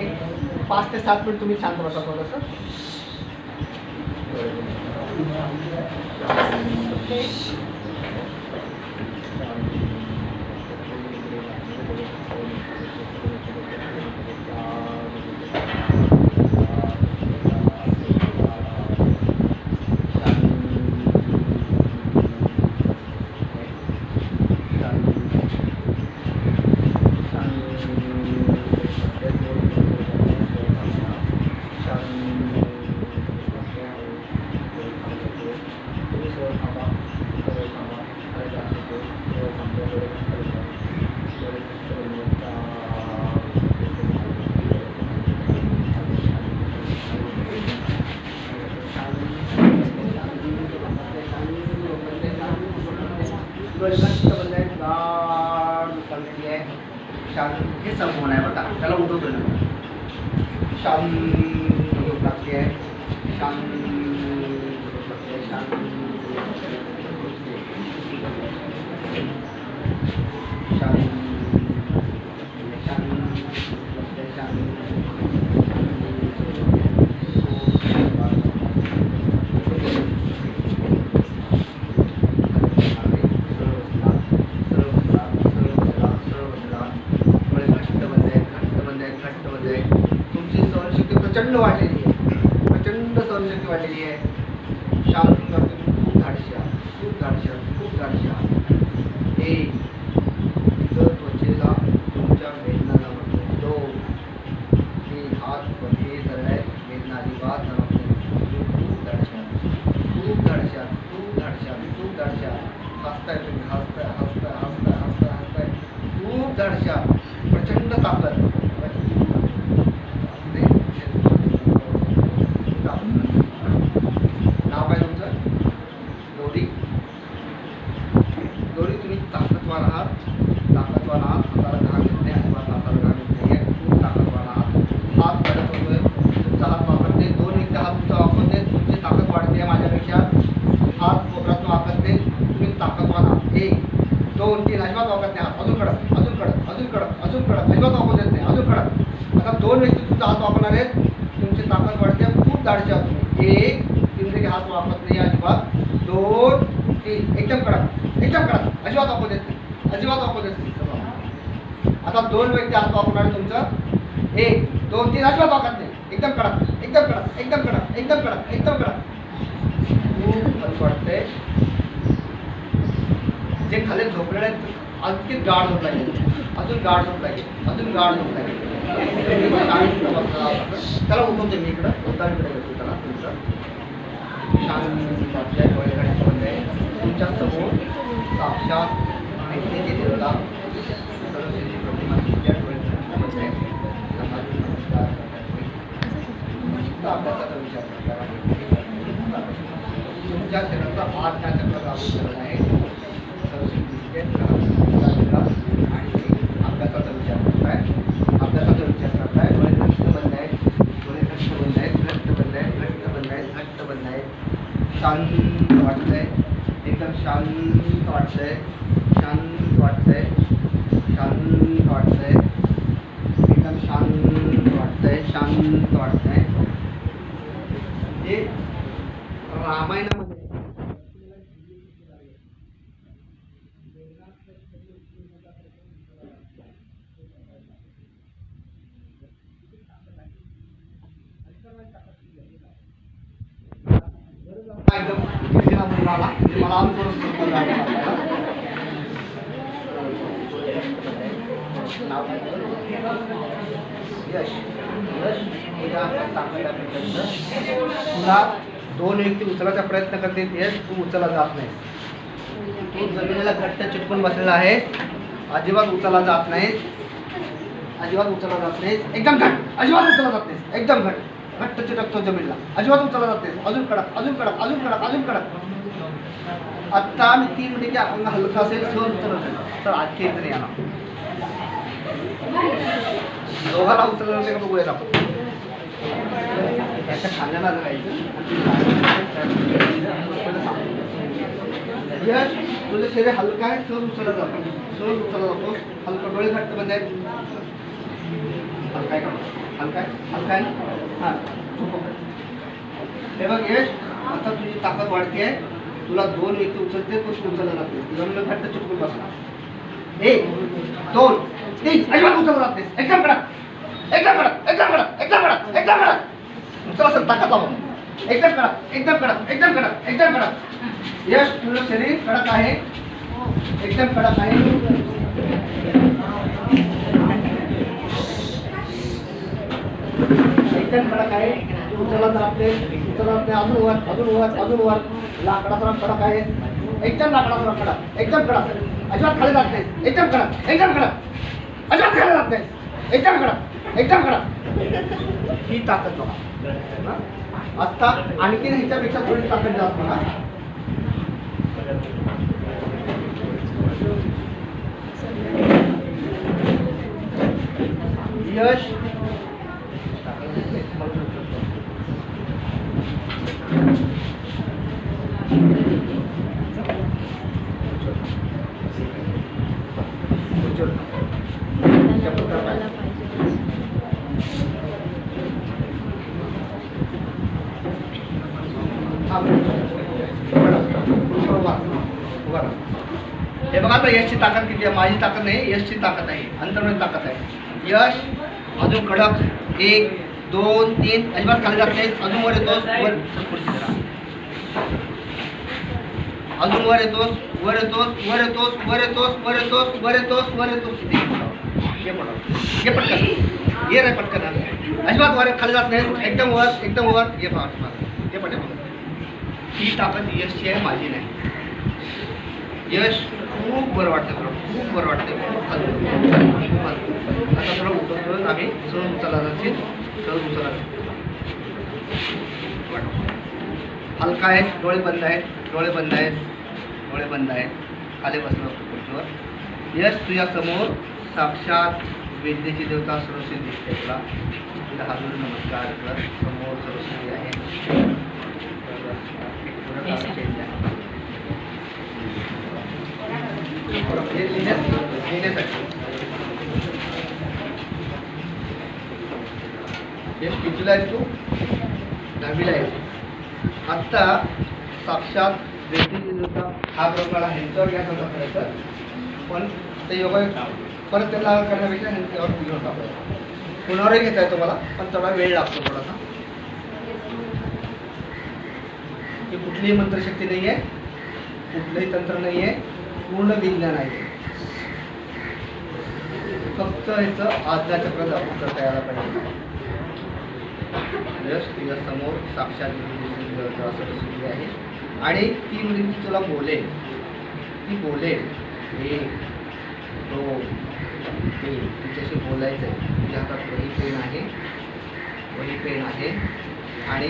एक पाच ते सात मिनिट तुम्ही शांत बसा थोडंसं शांत हे संपवण आहे बघा त्याला उठवतो ना शांत झोप लागते आहे शांत तुमची सहनशक्ती प्रचंड वाढलेली आहे प्रचंड सहनशक्ती वाढलेली आहे शांत करते खूप धाडशी आहात खूप धाडशी आहात खूप धाडशी आहात एक इथं त्वचेला तुमच्या वेदना जाणवते दोन तीन हात वरती धरलाय वेदना अजिबात तुम्ही खूप धाडशी आहात खूप धाडशी खूप धाडशी तुम्ही प्रचंड ताकद। एक तीन पैकी हात वापरत नाही अजिबात. दोन तीन. एकदम कडक. एकदम कडक. अजिबात वापरू देत नाही. अजिबात वापरू देत नाही. चला. आता दोन व्यक्ती हात वापरणार तुमचं. एक दोन तीन. अजिबात वापरत नाही. एकदम कडक. एकदम कडक. एकदम कडक. एकदम कडक. एकदम कडक. खूप हलकं वाटतंय जे खाली झोपलेले आहेत आणखी गाढ झोप लागेल अजून गाढ झोप लागेल अजून गाढ झोप लागेल होते मी इकडं. उतारीकडे होते त्याला तुमचं. शांत वाटतंय तुमच्यासमोर साक्षात विद्येची देवता सरस्वती प्रतिमा तुमच्या अभ्यासाचा विचार करा. तुमच्या शरीराचा आत त्या चक्राचा लागू करत आहे सरस्वतीचे ग्रह आणि अभ्यासाचा विचार करताय अभ्यासाचा विचार करताय डोळे घट्ट बंद आहेत डोळे घट्ट बंद आहेत घट्ट बंद आहेत घट्ट बंद आहेत घट्ट बंद आहेत शांत वाटतंय एकदम शांत वाटतंय शांत वाटतंय शांत वाटतंय एकदम शांत वाटतंय वाटत आहे. म्हणजे रामायणामध्ये आला मला अजून यश. यश तुझ्या हातात तुला दोन व्यक्ती उचलायचा प्रयत्न करते यश तू उचलला जात नाही. तू जमिनीला घट्ट चिटकून बसलेला आहे. अजिबात उचलला जात नाही. अजिबात उचलला जात नाही. एकदम घट. अजिबात उचलला जात नाही. एकदम घट. घट्ट चिटकतो जमिनीला. अजिबात उचलला जात नाही. अजून कडक अजून कडक अजून कडक अजून कडक. आत्ता मी तीन मिनिटे अंग हलका असेल सहज उचलत असेल तर आणखी एक तरी येणार. दोघाला उचललं असेल का बघूयात आपण. त्याच्या खांद्याला जायचं यश तुझं शरीर हलका आहे सहज उचलला जातो. सहज उचलला जातो. हलका डोळे घट्ट बंद आहेत. हलका काय करू हलका आहे? हां हे बघ यश आता तुझी ताकद वाढते. आहे तुला दोन व्यक्ती उचलते तो तू उचलला जातो. तुझा मुलं घट्ट चिटकून बसला. एक दोन तीन अजिबात उचलला जात नाही एकदम कडक एकदम कडक एकदम कडक एकदम कडक एकदम कडक उचल असं ताकद लावून एकदम कडक एकदम कडक एकदम कडक एकदम कडक यश तुझं शरीर कडक आहे एकदम कडक आहे एकदम कडक आहे उचलत राहते उचलत नाही अजून वर अजून वर अजून वर लाकडाचा कडक आहे एकदम लाकडाचा कडक एकदम कडक अजिबात खाली जात नाही. एकदम खराब एकदम खराब अजिबात खाली जात नाही. एकदम खराब एकदम खराब ही ताकद बघा. आत्ता आता आणखीन ह्याच्यापेक्षा थोडी ताकद जात बघा. यश. हे ताकद किती आहे माझी ताकद नाही, यशची ताकद आहे अंतर्मन ताकद आहे यश, अजून कडक, एक, दोन, तीन, अजिबात खाली जात नाही, अजून वर येतोस, वर खुर्ची जरा. अजून वर येतोस वर येतोस वर येतोस वर येतोस वर येतोस वर येतोस वर येतोस. ये पटकन ये रे पटकन अजिबात वर खाली जात नाही, एकदम वर एकदम वर. ये पाठ ये पटकन. ही ताकद यशची आहे, माझी नाही. यश खूप बरं वाटतं तुला खूप बरं वाटतं खूप खूप आता तुला उठवतो आम्ही सहज उचलला जाते सहज उचलला हलका आहे डोळे बंद आहेत डोळे बंद आहेत डोळे बंद आहेत. खाली बसलो खुर्चीवर. यश तुझ्यासमोर साक्षात विद्येची देवता सरस्वती दिसते तुला. तुला हजूर नमस्कार कर. समोर सरस्वती आहे. थोडं आहे. हे लिहिण्यास- लिहिण्यासाठी. कितीला तू? दहावीला येतो आत्ता साक्षात व्यक्तीचा हा प्रकार ह्यांच्यावर घ्यायचा तर. पण ते योगा परत त्याला करण्यापेक्षा ह्यांच्यावर घेऊन टाकायचं पुनरावही घेता येतो मला पण थोडा वेळ लागतो थोडासा. ही कुठलीही मंत्रशक्ती नाही आहे कुठलंही तंत्र नाही आहे पूर्ण विज्ञान आहे. फक्त याचं आज्ञा चक्र आपण करता यायला पाहिजे. यश तुझ्या समोर साक्षात म्हणजे असं सुरू आहे. आणि ती म्हणजे ती तुला बोलेल ती बोलेल एक तो तीन तिच्याशी बोलायचं आहे तुझ्या हातात वही पेन आहे. वही पेन आहे. आणि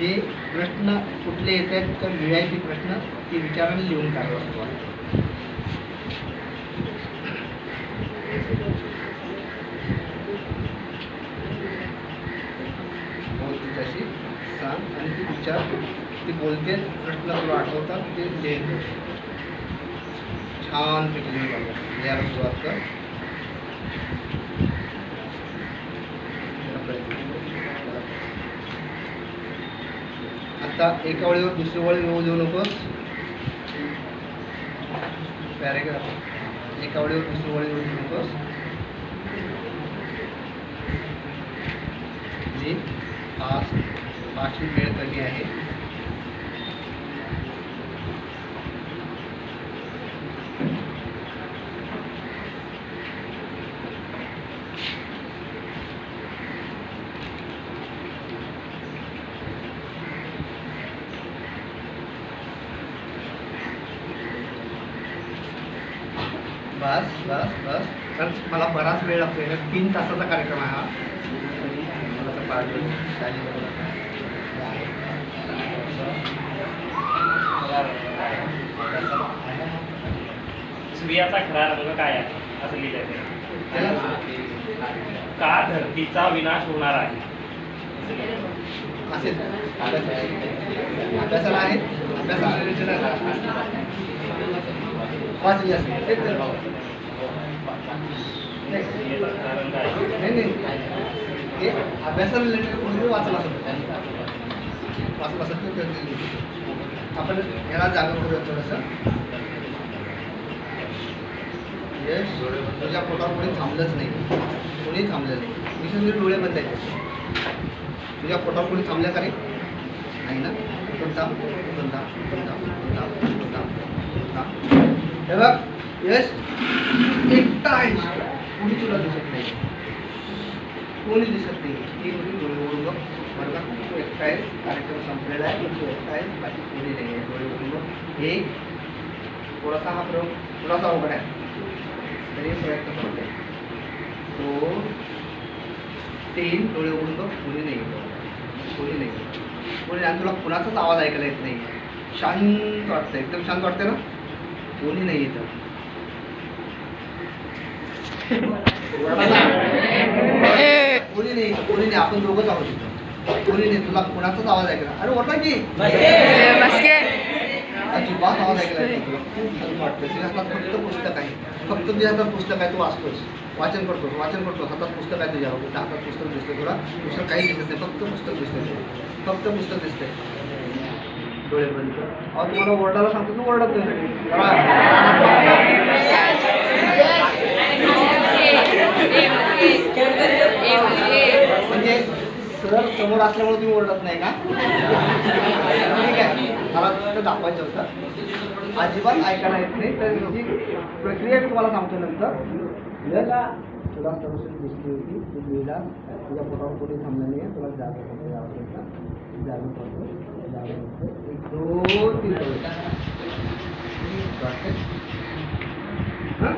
ते प्रश्न कुठले येत आहेत तर मिळायचे प्रश्न ती विचाराने लिहून काढावा असतो बोल तिच्याशी सांग आणि ती विचार ते बोलते प्रश्न तुला आठवतात ते लिहिते छान पैकी लिहून लिहायला सुरुवात कर. आता एका वळीवर दुसऱ्या वळी येऊ देऊ नकोस. पॅरेग्राफ एका वळीवर दुसऱ्या वळी येऊ देऊ नकोस. जी फास्ट फास्टची वेळ कमी आहे. तर मला बराच वेळ लागतो आहे तीन तासाचा कार्यक्रम आहे हा मला दिवस सूर्याचा खरा रंग काय आहे असं लिहिलंय ते. का धरतीचा विनाश होणार आहे. असेल अभ्यासाला आहे अभ्यासाला. वाचली असेल. तेच नाही नाही अभ्यासा रिलेटेड कोणीतरी वाचला असेल वाचला असेल तर आपण याला जागा करूया थोडंसं यश तुझ्या पोटावर कोणी थांबलंच नाही कोणी थांबलं नाही विशेष म्हणजे डोळे बंद आहेत तुझ्या पोटावर कोणी थांबल्या का रे नाही ना पण थांब पण थांब पण थांब पण थांब पण थांब पण थांब. हे बघ यश? एकटा आहे कोणी तुला दिसत नाही? कोणी दिसत नाही? ती मुली डोळे ओळून बघ. बरं का? तू एकटा आहे. कार्यक्रम संपलेला आहे. तू एकटा आहे. बाकी कोणी नाही आहे. डोळे ओळून बघ. हे थोडासा हा प्रयोग थोडासा अवघड आहे. तरी प्रयत्न करते दोन तीन डोळे उघडून बघ. कोणी नाही कोणी नाही कोणी आणि तुला कुणाचाच आवाज ऐकायला येत नाही. शांत वाटतं एकदम शांत वाटतं ना? कोणी नाही येतं कोणी नाही येतं, कोणी नाही आपण दोघंच आहोत इथं. कोणी नाही तुला कुणाचाच आवाज ऐकला? अरे ओरडा की. अजिबात आवाज ऐकला तुला. हातात फक्त पुस्तक आहे. फक्त तुझ्या हातात पुस्तक आहे तू वाचतोस वाचन करतोस वाचन करतोस. हातात पुस्तक आहे तुझ्या हातात. पुस्तक दिसतंय तुला. दुसरं काही दिसत नाही. फक्त पुस्तक दिसतंय तुला. फक्त पुस्तक दिसतंय. डोळे बंद तुम्हाला ओरडायला सांगतो तू ओरडत नाही. म्हणजे सर समोर असल्यामुळे तुम्ही ओरडत नाही का? ठीक आहे. मला तुमचं दाखवायचं होतं. अजिबात ऐकायला येत नाही. तर ही प्रक्रिया मी तुम्हाला सांगतो नंतर. तुला तुला सर्वसून दिसली होती. तू लिहिला तुझ्या पोटावर कुठे थांबलं नाही तुला जागा जागा जागा जागा एक दोन तीन हां?